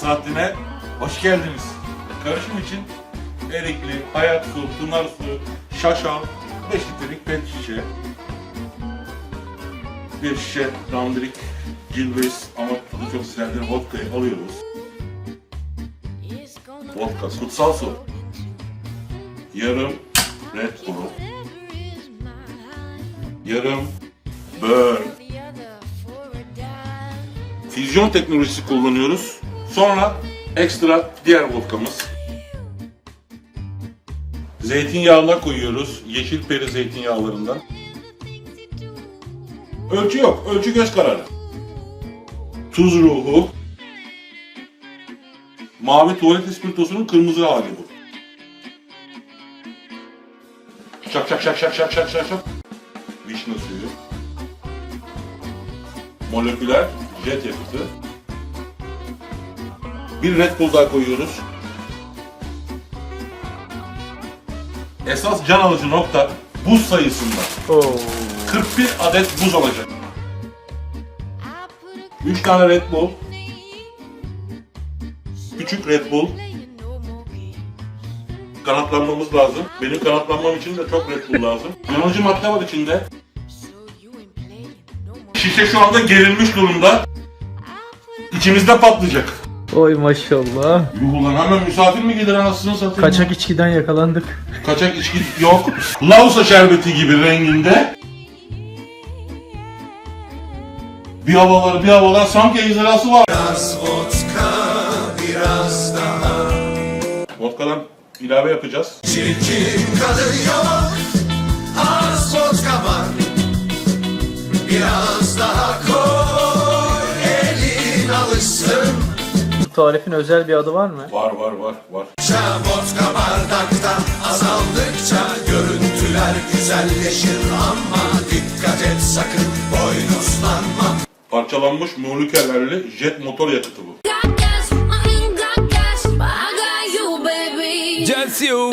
saatine hoş geldiniz. Karışım için erikli, hayat su, pınar su, şaşal, 5 litrelik pet şişe, bir şişe dandirik Gilbey's ama tadı çok güzeldir vodka'yı alıyoruz. Vodka, kutsal su. Yarım Red Bull. Yarım Burn. Füzyon teknolojisi kullanıyoruz. Sonra ekstra diğer vodkamız. Zeytinyağına koyuyoruz. Yeşil peri zeytinyağlarından. Ölçü yok. Ölçü göz kararı. Tuz ruhu. Mavi tuvalet ispirtosunun kırmızı hali bu. Şak şak şak şak şak şak şak şak. Vişne suyu. Moleküler jet yakıtı. Bir Red Bull daha koyuyoruz. Esas can alıcı nokta buz sayısında. Oo. 41 adet buz olacak. 3 tane Red Bull. Küçük Red Bull. Kanatlanmamız lazım. Benim kanatlanmam için de çok Red Bull lazım. Yanıcı madde var içinde. Şişe şu anda gerilmiş durumda. İçimizde patlayacak. Oy maşallah. Yuh ulan hemen misafir mi gelir anasını satayım? Kaçak içkiden yakalandık. Kaçak içki yok. Lausa şerbeti gibi renginde. Bir havalar bir havalar sanki ejderhası var. Biraz vodka, biraz daha. Vodkadan ilave yapacağız. Çirkin kadın yok Az vodka var Biraz daha tarifin özel bir adı var mı? Var var var var. Ça vodka bardakta azaldıkça Görüntüler güzelleşir ama Dikkat et sakın boynuzlanma Parçalanmış moleküllerli jet motor yakıtı bu. Just you.